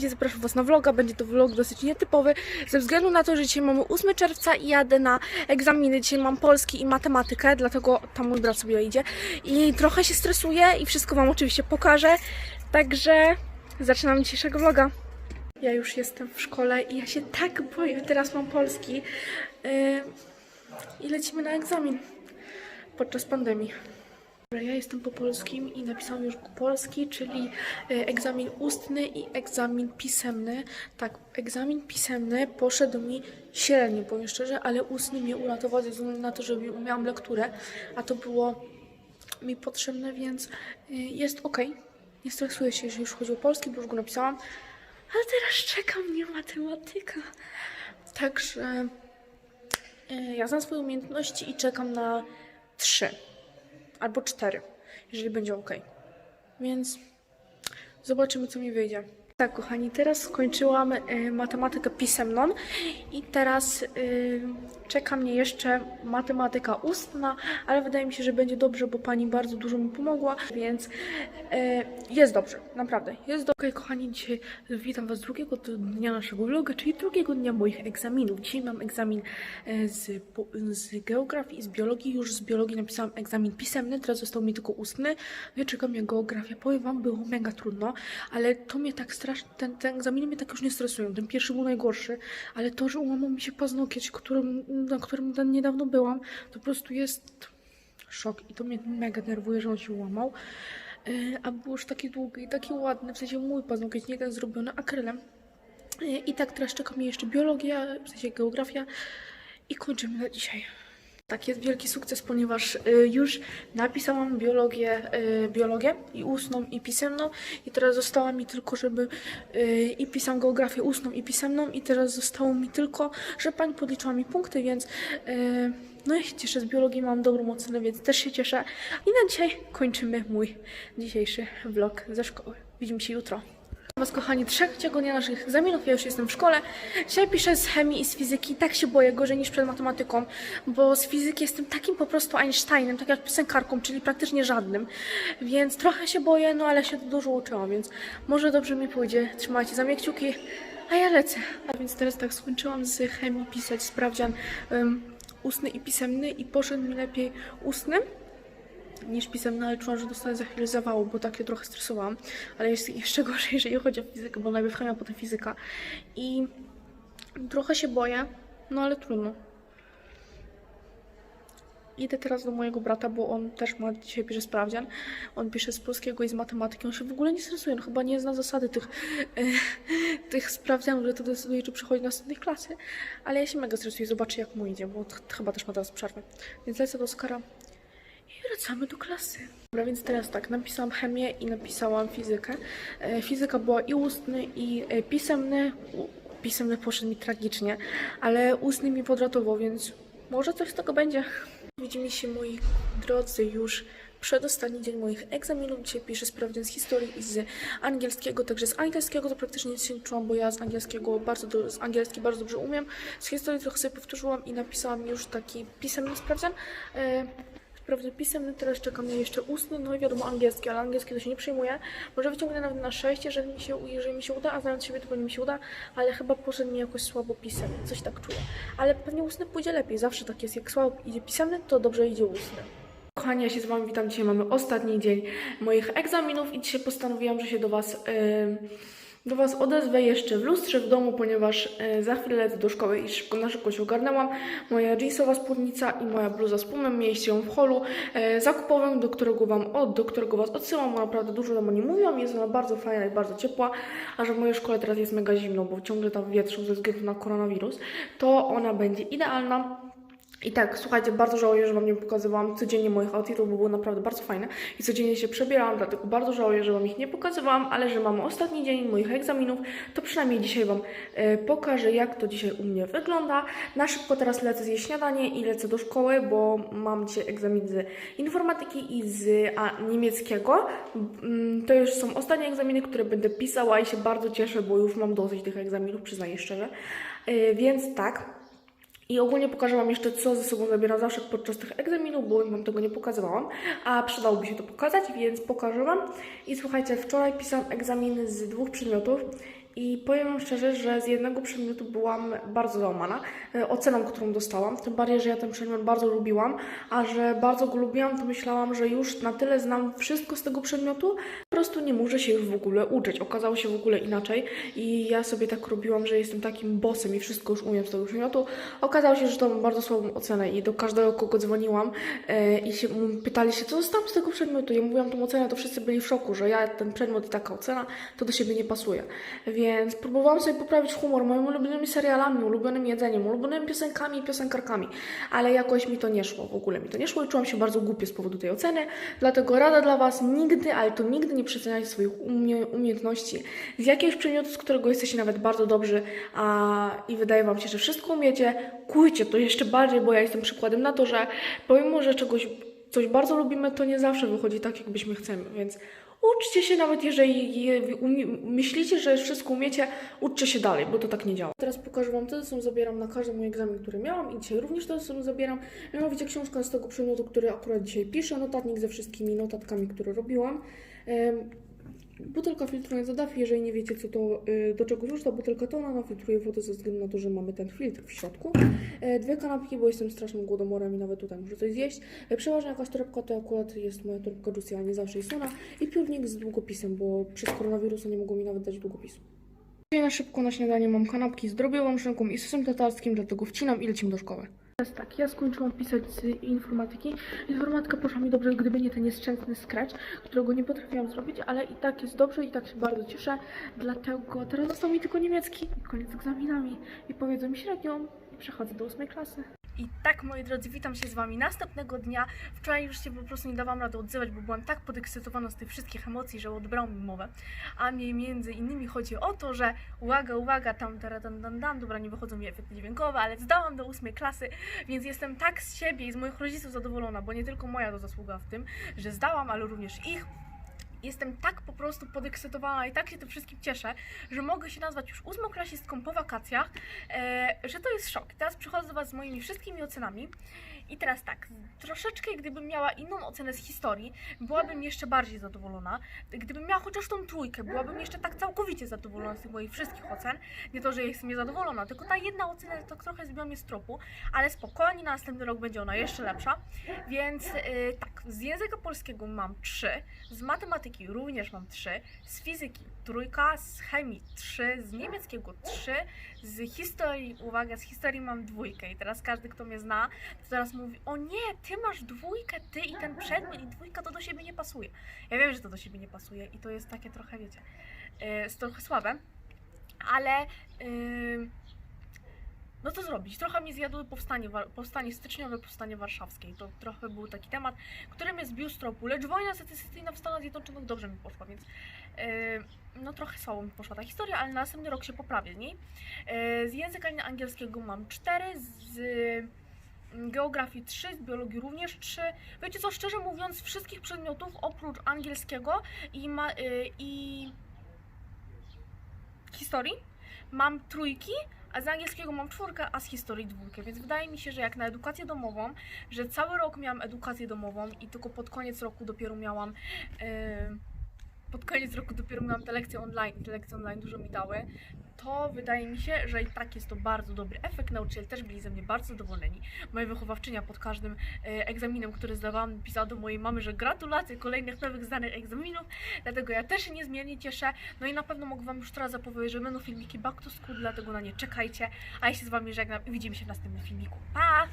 będzie, zapraszam Was na vloga. Będzie to vlog dosyć nietypowy, ze względu na to, że dzisiaj mamy 8 czerwca i jadę na egzaminy. Dzisiaj mam polski i matematykę, dlatego tam mój brat sobie idzie. I trochę się stresuję i wszystko Wam oczywiście pokażę. Także zaczynam dzisiejszego vloga. Ja już jestem w szkole i ja się tak boję. Teraz mam polski yy, i lecimy na egzamin podczas pandemii. Ja jestem po polskim i napisałam już polski, czyli e, egzamin ustny i egzamin pisemny. Tak, egzamin pisemny poszedł mi średnio, powiem szczerze, ale ustny mnie uratował ze względu na to, że umiałam lekturę, a to było mi potrzebne, więc e, jest ok. Nie stresuję się, jeżeli już chodzi o polski, bo już go napisałam. Ale teraz czeka mnie matematyka. Także e, ja znam swoje umiejętności i czekam na trzy albo cztery, jeżeli będzie ok. Więc zobaczymy, co mi wyjdzie. Tak, kochani, teraz skończyłam y, matematykę pisemną i teraz y, czeka mnie jeszcze matematyka ustna, ale wydaje mi się, że będzie dobrze, bo pani bardzo dużo mi pomogła, więc y, jest dobrze, naprawdę. Jest dobrze. Okay, kochani, dzisiaj witam Was drugiego dnia naszego vloga, czyli drugiego dnia moich egzaminów. Dzisiaj mam egzamin y, z, z geografii i z biologii. Już z biologii napisałam egzamin pisemny, teraz został mi tylko ustny. Ja czekam jak geografia. Powiem Wam, było mega trudno, ale to mnie tak strasznie, ten, te egzaminy mnie tak już nie stresują. Ten pierwszy był najgorszy, ale to, że ułamał mi się paznokieć, którym, na którym niedawno byłam, to po prostu jest szok i to mnie mega nerwuje, że on się ułamał. Yy, A był już taki długi i taki ładny, w sensie mój paznokieć, nie ten zrobiony akrylem. Yy, I tak teraz czeka mnie jeszcze biologia, w sensie geografia i kończymy na dzisiaj. Tak, jest wielki sukces, ponieważ y, już napisałam biologię, y, biologię i ustną i pisemną i teraz została mi tylko, żeby y, i pisałam geografię ustną i pisemną i teraz zostało mi tylko, że pani podliczyła mi punkty, więc no ja się cieszę, z biologii mam dobrą ocenę, więc też się cieszę. I na dzisiaj kończymy mój dzisiejszy vlog ze szkoły. Widzimy się jutro. Was kochani, trzeciego dnia naszych egzaminów, ja już jestem w szkole. Dzisiaj piszę z chemii i z fizyki, tak się boję gorzej niż przed matematyką, bo z fizyki jestem takim po prostu Einsteinem, tak jak piosenkarką, czyli praktycznie żadnym. Więc trochę się boję, no ale się dużo uczyłam, więc może dobrze mi pójdzie. Trzymajcie za mnie kciuki, a ja lecę. A więc teraz tak skończyłam z chemii pisać sprawdzian um, ustny i pisemny i poszedł mi lepiej ustny niż pisemne, ale czułam, że dostanę za chwilę zawału, bo tak się trochę stresowałam. Ale jest jeszcze gorzej, jeżeli chodzi o fizykę, bo najpierw chemia, potem fizyka. I trochę się boję, no ale trudno. Idę teraz do mojego brata, bo on też ma dzisiaj pisze sprawdzian. On pisze z polskiego i z matematyki. On się w ogóle nie stresuje, on chyba nie zna zasady tych, e, tych sprawdzianów, że to decyduje, czy przychodzi do następnej klasy. Ale ja się mega stresuję, zobaczę jak mu idzie, bo chyba też ma teraz przerwę. Więc lecę do Oskara i wracamy do klasy. Dobra, więc teraz tak, napisałam chemię i napisałam fizykę. E, fizyka była i ustny, i e, pisemny. Pisemny poszedł mi tragicznie, ale ustny mi podratował, więc może coś z tego będzie. Widzimy się, moi drodzy, już przedostatni dzień moich egzaminów. Dzisiaj piszę sprawdzian z historii i z angielskiego, także z angielskiego to praktycznie nic się nie czułam, bo ja z angielskiego bardzo, do, z angielski bardzo dobrze umiem. Z historii trochę sobie powtórzyłam i napisałam już taki pisemny sprawdzian. E, Sprawdzę pisemny, teraz czeka mnie jeszcze ustny, no i wiadomo angielski, ale angielski to się nie przyjmuje. Może wyciągnę nawet na 6, jeżeli mi się, jeżeli mi się uda, a znając siebie to pewnie mi się uda, ale chyba poszedł mi jakoś słabo pisemny, coś tak czuję. Ale pewnie ustny pójdzie lepiej, zawsze tak jest, jak słabo idzie pisemny, to dobrze idzie ustny. Kochani, ja się z Wami witam. Dzisiaj mamy ostatni dzień moich egzaminów i dzisiaj postanowiłam, że się do Was, yy, do was odezwę jeszcze w lustrze w domu, ponieważ yy, za chwilę lecę do szkoły i szybko, na szybko się ogarnęłam. Moja jeansowa spódnica i moja bluza z pumem mieliście ją w holu yy, zakupowym, do którego, wam, od, do którego Was odsyłam, bo naprawdę dużo nam o nim mówią. Jest ona bardzo fajna i bardzo ciepła, a że w mojej szkole teraz jest mega zimno, bo ciągle tam wietrzą ze względu na koronawirus, to ona będzie idealna. I tak, słuchajcie, bardzo żałuję, że Wam nie pokazywałam codziennie moich outfitów, bo były naprawdę bardzo fajne i codziennie się przebierałam, dlatego bardzo żałuję, że Wam ich nie pokazywałam, ale że mamy ostatni dzień moich egzaminów, to przynajmniej dzisiaj Wam e, pokażę, jak to dzisiaj u mnie wygląda. Na szybko teraz lecę zjeść śniadanie i lecę do szkoły, bo mam dzisiaj egzamin z informatyki i z a, niemieckiego. Mm, To już są ostatnie egzaminy, które będę pisała i się bardzo cieszę, bo już mam dosyć tych egzaminów, przyznaję szczerze. E, Więc tak, i ogólnie pokażę Wam jeszcze, co ze sobą zabieram zawsze podczas tych egzaminów, bo Wam tego nie pokazywałam, a przydałoby się to pokazać, więc pokażę Wam. I słuchajcie, wczoraj pisałam egzaminy z dwóch przedmiotów i powiem Wam szczerze, że z jednego przedmiotu byłam bardzo załamana e, oceną, którą dostałam. Tym bardziej, że ja ten przedmiot bardzo lubiłam, a że bardzo go lubiłam, to myślałam, że już na tyle znam wszystko z tego przedmiotu, po prostu nie muszę się już w ogóle uczyć. Okazało się w ogóle inaczej i ja sobie tak robiłam, że jestem takim bossem i wszystko już umiem z tego przedmiotu. Okazało się, że to mam bardzo słabą ocenę i do każdego, kogo dzwoniłam e, i się pytali się, co dostałam z tego przedmiotu. Ja mówiłam tą ocenę, to wszyscy byli w szoku, że ja ten przedmiot i taka ocena, to do siebie nie pasuje. Więc próbowałam sobie poprawić humor moimi ulubionymi serialami, ulubionym jedzeniem, ulubionymi piosenkami i piosenkarkami, ale jakoś mi to nie szło, w ogóle mi to nie szło i czułam się bardzo głupie z powodu tej oceny, dlatego rada dla Was, nigdy, ale to nigdy nie przeceniajcie swoich umie umiejętności z jakiegoś przedmiotu, z którego jesteście nawet bardzo dobrzy a, i wydaje Wam się, że wszystko umiecie, kujcie to jeszcze bardziej, bo ja jestem przykładem na to, że pomimo, że czegoś coś bardzo lubimy, to nie zawsze wychodzi tak, jakbyśmy chcemy, więc uczcie się nawet jeżeli myślicie, że wszystko umiecie, uczcie się dalej, bo to tak nie działa. Teraz pokażę Wam, co ze sobą zabieram na każdy mój egzamin, który miałam i dzisiaj również to sobą zabieram. Mianowicie książka z tego przedmiotu, który akurat dzisiaj piszę, notatnik ze wszystkimi notatkami, które robiłam. Butelka filtrująca DAF, jeżeli nie wiecie co to, y, do czego służy ta butelka, to ona filtruje wodę ze względu na to, że mamy ten filtr w środku. E, Dwie kanapki, bo jestem strasznym głodomorem i nawet tutaj muszę coś zjeść. E, Przeważnie jakaś torebka to akurat jest moja torebka Juicy, ale nie zawsze jest ona. I piórnik z długopisem, bo przez koronawirusa nie mogło mi nawet dać długopisu. Dzisiaj na szybko na śniadanie mam kanapki z drobiową szynką i sosem tatarskim, dlatego wcinam i lecimy do szkoły. Teraz tak, ja skończyłam pisać z informatyki. Informatyka poszła mi dobrze, gdyby nie ten nieszczęsny scratch, którego nie potrafiłam zrobić, ale i tak jest dobrze i tak się bardzo cieszę. Dlatego teraz został mi tylko niemiecki koniec z egzaminami. I powiedzą mi średnią i przechodzę do ósmej klasy. I tak, moi drodzy, witam się z Wami następnego dnia. Wczoraj już się po prostu nie dawałam rady odzywać, bo byłam tak podekscytowana z tych wszystkich emocji, że odbrało mi mowę. A mnie między innymi chodzi o to, że uwaga, uwaga, tam, tara, dan, dan, dan, dobra, nie wychodzą mi efekty dźwiękowe, ale zdałam do ósmej klasy, więc jestem tak z siebie i z moich rodziców zadowolona, bo nie tylko moja to zasługa w tym, że zdałam, ale również ich. Jestem tak po prostu podekscytowana i tak się tym wszystkim cieszę, że mogę się nazwać już ósmoklasistką po wakacjach, e, że to jest szok. Teraz przychodzę do Was z moimi wszystkimi ocenami i teraz tak, troszeczkę gdybym miała inną ocenę z historii, byłabym jeszcze bardziej zadowolona. Gdybym miała chociaż tą trójkę, byłabym jeszcze tak całkowicie zadowolona z tych moich wszystkich ocen. Nie to, że jestem niezadowolona, tylko ta jedna ocena to trochę zbiła mnie z tropu, ale spokojnie, na następny rok będzie ona jeszcze lepsza. Więc yy, tak, z języka polskiego mam 3, z matematyki również mam 3, z fizyki trójka, z chemii 3, z niemieckiego 3, z historii, uwaga, z historii mam dwójkę i teraz każdy, kto mnie zna, to teraz mówi, o nie, ty masz dwójkę, ty i ten przedmiot i dwójka to do siebie nie pasuje. Ja wiem, że to do siebie nie pasuje i to jest takie trochę, wiecie, yy, jest trochę słabe, ale yy, no co zrobić? Trochę mnie zjadły powstanie, powstanie styczniowe, powstanie warszawskie i to trochę był taki temat, który mnie zbił z tropu, lecz wojna secesyjna w Stanach Zjednoczonych dobrze mi poszła, więc yy, no trochę słabo mi poszła ta historia, ale na następny rok się poprawię z niej. Yy, z języka angielskiego mam 4, z mm, geografii 3, z biologii również 3. Wiecie co, szczerze mówiąc, wszystkich przedmiotów oprócz angielskiego i, ma, yy, i historii mam trójki, a z angielskiego mam czwórkę, a z historii dwójkę, więc wydaje mi się, że jak na edukację domową, że cały rok miałam edukację domową i tylko pod koniec roku dopiero miałam yy, pod koniec roku dopiero miałam te lekcje online te lekcje online dużo mi dały, to wydaje mi się, że i tak jest to bardzo dobry efekt. Nauczyciele też byli ze mnie bardzo zadowoleni. Moja wychowawczynia pod każdym e, egzaminem, który zdawałam, pisała do mojej mamy, że gratulacje kolejnych nowych zdanych egzaminów, dlatego ja też się niezmiernie cieszę. No i na pewno mogę Wam już teraz zapowiedzieć, że będą filmiki back to school, dlatego na nie czekajcie. A ja się z Wami żegnam i widzimy się w następnym filmiku. Pa!